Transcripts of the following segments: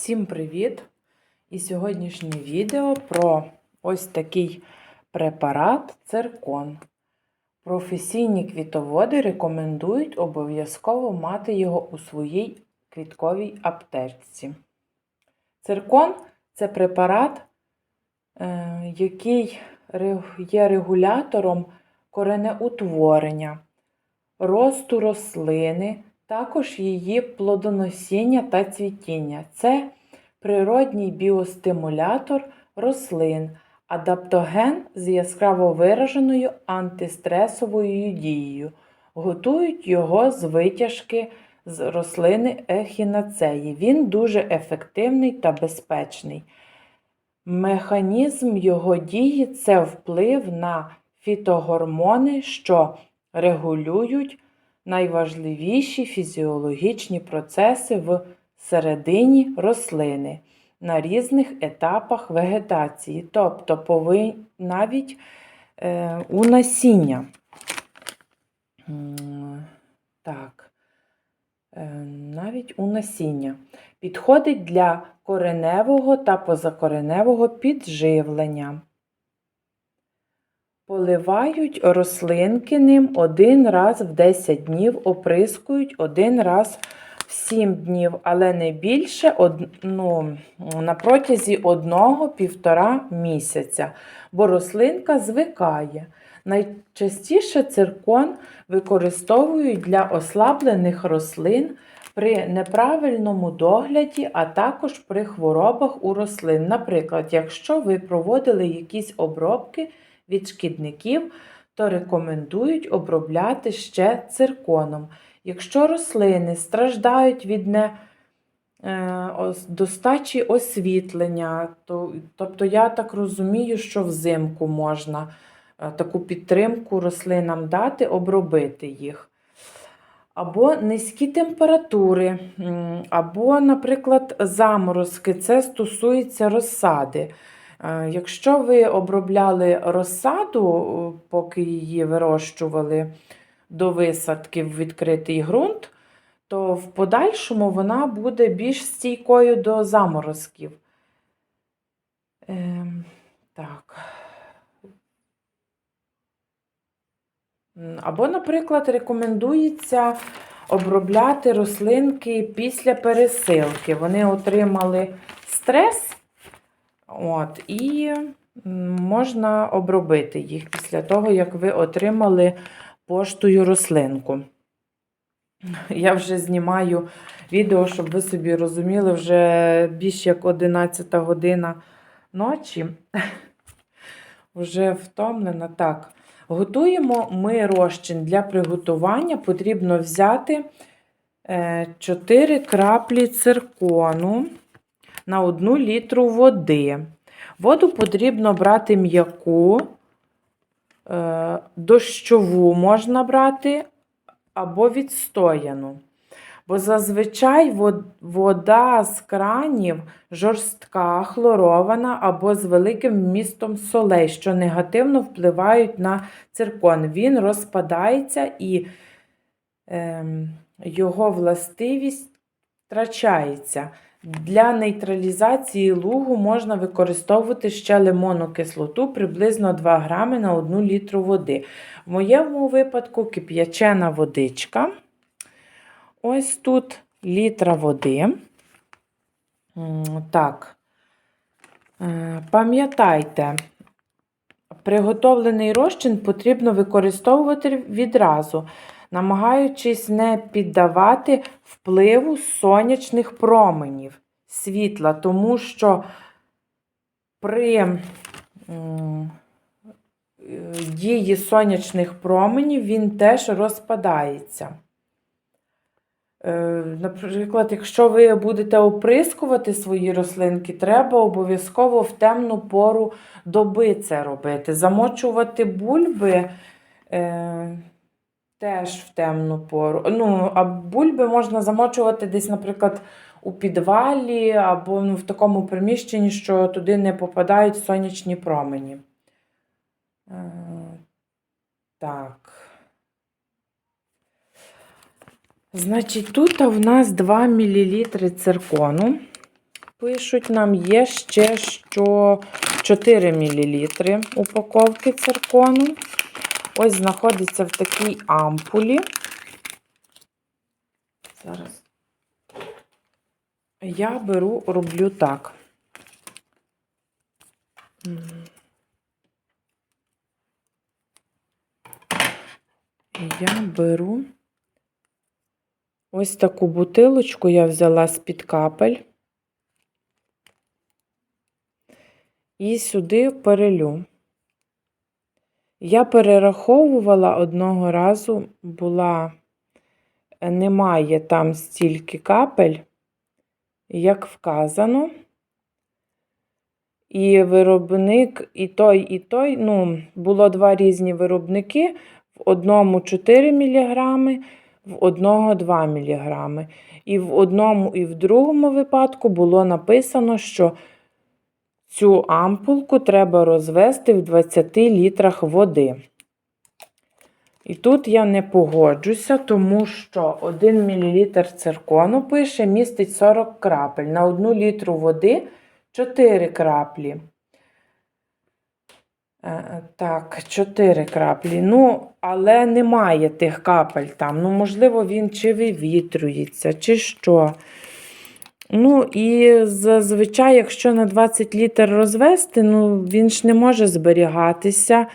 Всім привіт! І сьогоднішнє відео про ось такий препарат циркон. Професійні квітоводи рекомендують обов'язково мати його у своїй квітковій аптечці. Циркон це препарат, е, який є регулятором коренеутворення, росту рослини, також її плодоносіння та цвітіння. Це природній біостимулятор рослин, адаптоген з яскраво вираженою антистресовою дією. Готують його з витяжки з рослини ехінацеї. Він дуже ефективний та безпечний. Механізм його дії це вплив на фітогормони, що регулюють найважливіші фізіологічні процеси в середині рослини на різних етапах вегетації, тобто навіть е, у насіння. Так, е, навіть у насіння. Підходить для кореневого та позакореневого підживлення. Поливають рослинки ним один раз в 10 днів, оприскують один раз в 7 днів, але не більше ну, на протязі одного-півтора місяця, бо рослинка звикає. Найчастіше циркон використовують для ослаблених рослин при неправильному догляді, а також при хворобах у рослин. Наприклад, якщо ви проводили якісь обробки від шкідників, то рекомендують обробляти ще цирконом. Якщо рослини страждають від не е, достачі освітлення, то, тобто я так розумію, що взимку можна е, таку підтримку рослинам дати, обробити їх. Або низькі температури, або, наприклад, заморозки. Це стосується розсади. Е, Якщо ви обробляли розсаду, е, поки її вирощували до висадки в відкритий ґрунт, то в подальшому вона буде більш стійкою до заморозків. Ем, так. Або, наприклад, рекомендується обробляти рослинки після пересилки. Вони отримали стрес, от, і можна обробити їх після того, як ви отримали поштою рослинку. Я вже знімаю відео, щоб ви собі розуміли, вже більш як 11 година ночі. Вже втомлена. Так. Готуємо ми розчин для приготування. Потрібно взяти 4 краплі циркону на 1 літру води. Воду потрібно брати м'яку, е, дощову можна брати або відстояну. Бо зазвичай вода з кранів жорстка, хлорована або з великим вмістом солей, що негативно впливають на циркон. Він розпадається і ем, його властивість втрачається. Для нейтралізації лугу можна використовувати ще лимонну кислоту приблизно 2 грами на 1 літру води. В моєму випадку кип'ячена водичка. Ось тут літра води. Так. Е, Пам'ятайте, приготовлений розчин потрібно використовувати відразу, намагаючись не піддавати впливу сонячних променів світла, тому що при е, дії сонячних променів він теж розпадається. Е, Наприклад, якщо ви будете оприскувати свої рослинки, треба обов'язково в темну пору доби це робити. Замочувати бульби е, теж в темну пору. Ну, а бульби можна замочувати десь, наприклад, у підвалі або ну, в такому приміщенні, що туди не попадають сонячні промені. Е, так. Значить, тут в нас 2 мл циркону. пишуть нам, є ще що 4 мл упаковки циркону. Ось знаходиться в такій ампулі. Зараз я беру, роблю так. Я беру ось таку бутилочку я взяла з-під капель. І сюди перелю. Я перераховувала одного разу, була, немає там стільки капель, як вказано. І виробник, і той, і той, ну, було два різні виробники. В одному 4 мг, в одного 2 мг. І в одному, і в другому випадку було написано, що цю ампулку треба розвести в 20 літрах води. І тут я не погоджуся, тому що 1 мл циркону пише, містить 40 крапель. На 1 літру води 4 краплі. Е, Так, 4 краплі. Ну, але немає тих капель там. Ну, можливо, він чи вивітрюється, чи що. Ну, і зазвичай, якщо на 20 літр розвести, ну, він ж не може зберігатися.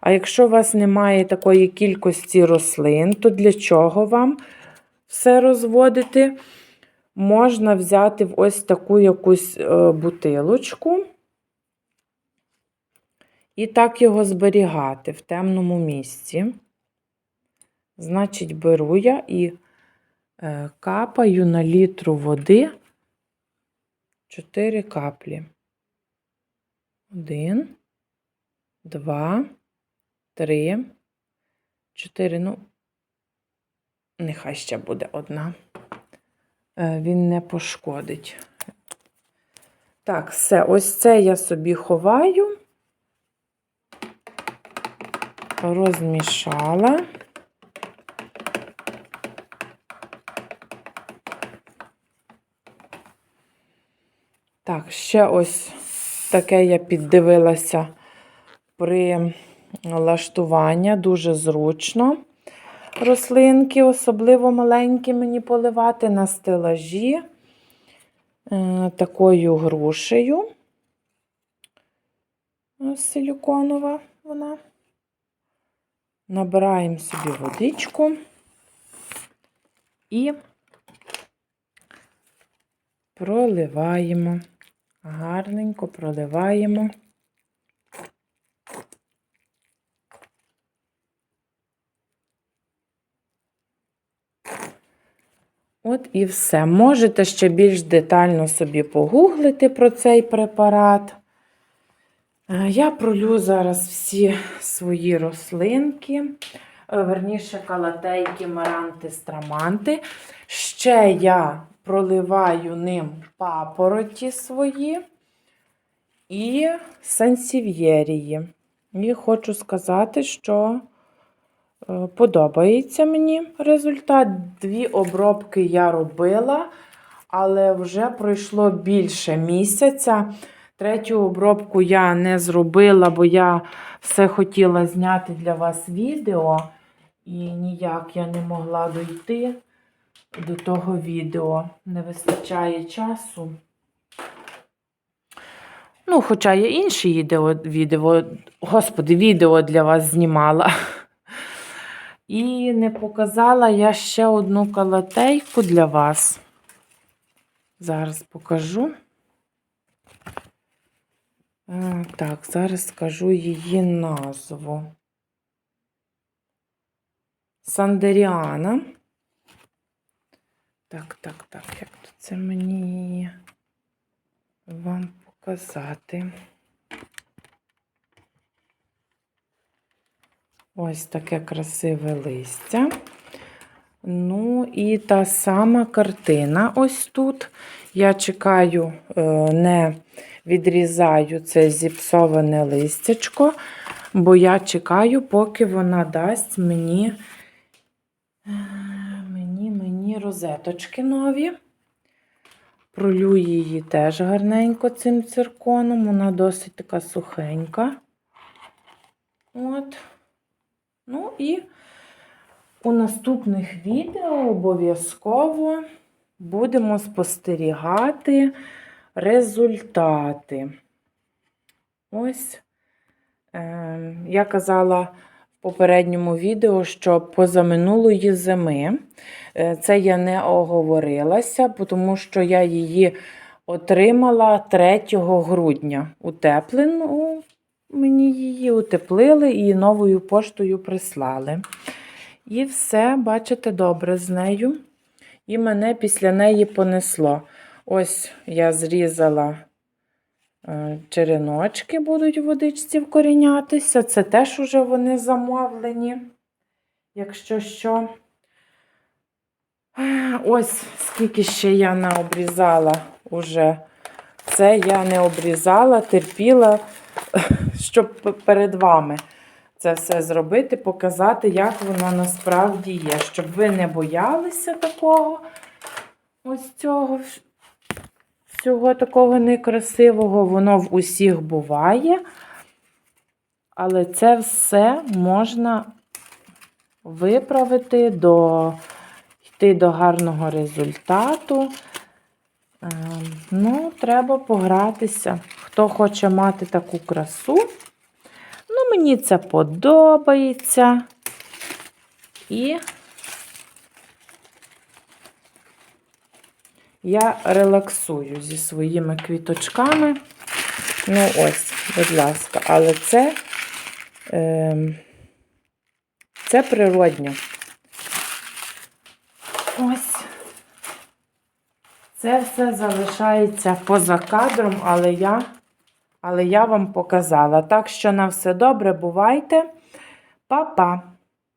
А якщо у вас немає такої кількості рослин, то для чого вам все розводити? Можна взяти в ось таку якусь е, бутилочку і так його зберігати в темному місці. Значить, беру я і е, капаю на літру води 4 каплі. Один, два, три, чотири. Ну, нехай ще буде одна. Е, Він не пошкодить. Так, все, ось це я собі ховаю, розмішала. Так, ще ось таке я піддивилася при лаштуванні. Дуже зручно рослинки, особливо маленькі мені поливати на стелажі е, такою грушею. Ось силіконова вона. Набираємо собі водичку і проливаємо. Гарненько проливаємо. От і все. Можете ще більш детально собі погуглити про цей препарат. Е, Я пролю зараз всі свої рослинки, е, верніше калатейки, маранти, страманти. Ще я проливаю ним папороті свої і сансів'єрії. І хочу сказати, що е, подобається мені результат. Дві обробки я робила, але вже пройшло більше місяця. Третю обробку я не зробила, бо я все хотіла зняти для вас відео, і ніяк я не могла дойти до того відео. Не вистачає часу. Ну, хоча я інші відео, відео, господи, відео для вас знімала. І не показала я ще одну калатейку для вас. Зараз покажу. Так, зараз скажу її назву. Сандеріана. Так, так, так, як тут це мені вам показати? Ось таке красиве листя. Ну, і та сама картина ось тут. Я чекаю, е, не відрізаю це зіпсоване листячко, бо я чекаю, поки вона дасть мені, е, мені, розеточки нові. Пролю її теж гарненько цим цирконом. Вона досить така сухенька. От. Ну і у наступних відео обов'язково будемо спостерігати результати. Ось е, я казала попередньому відео, що позаминулої зими е, це я не оговорилася, тому що я її отримала 3 грудня. Утеплену мені її утеплили і новою поштою прислали. І все, бачите, добре з нею. І мене після неї понесло. Ось я зрізала череночки, будуть в водичці вкорінятися. Це теж уже вони замовлені. Якщо що. Е, Ось скільки ще я наобрізала уже. Це я не обрізала, терпіла, щоб перед вами це все зробити, показати, як воно насправді є, щоб ви не боялися такого ось цього всього такого некрасивого. Воно в усіх буває. Але це все можна виправити, до, йти до гарного результату. Ем, Ну, треба погратися. Хто хоче мати таку красу, ну, мені це подобається. І я релаксую зі своїми квіточками. Ну, ось, будь ласка, але це, ем, це природньо. Ось. Це все залишається поза кадром, але я, але я вам показала. Так що на все добре, бувайте. Па-па!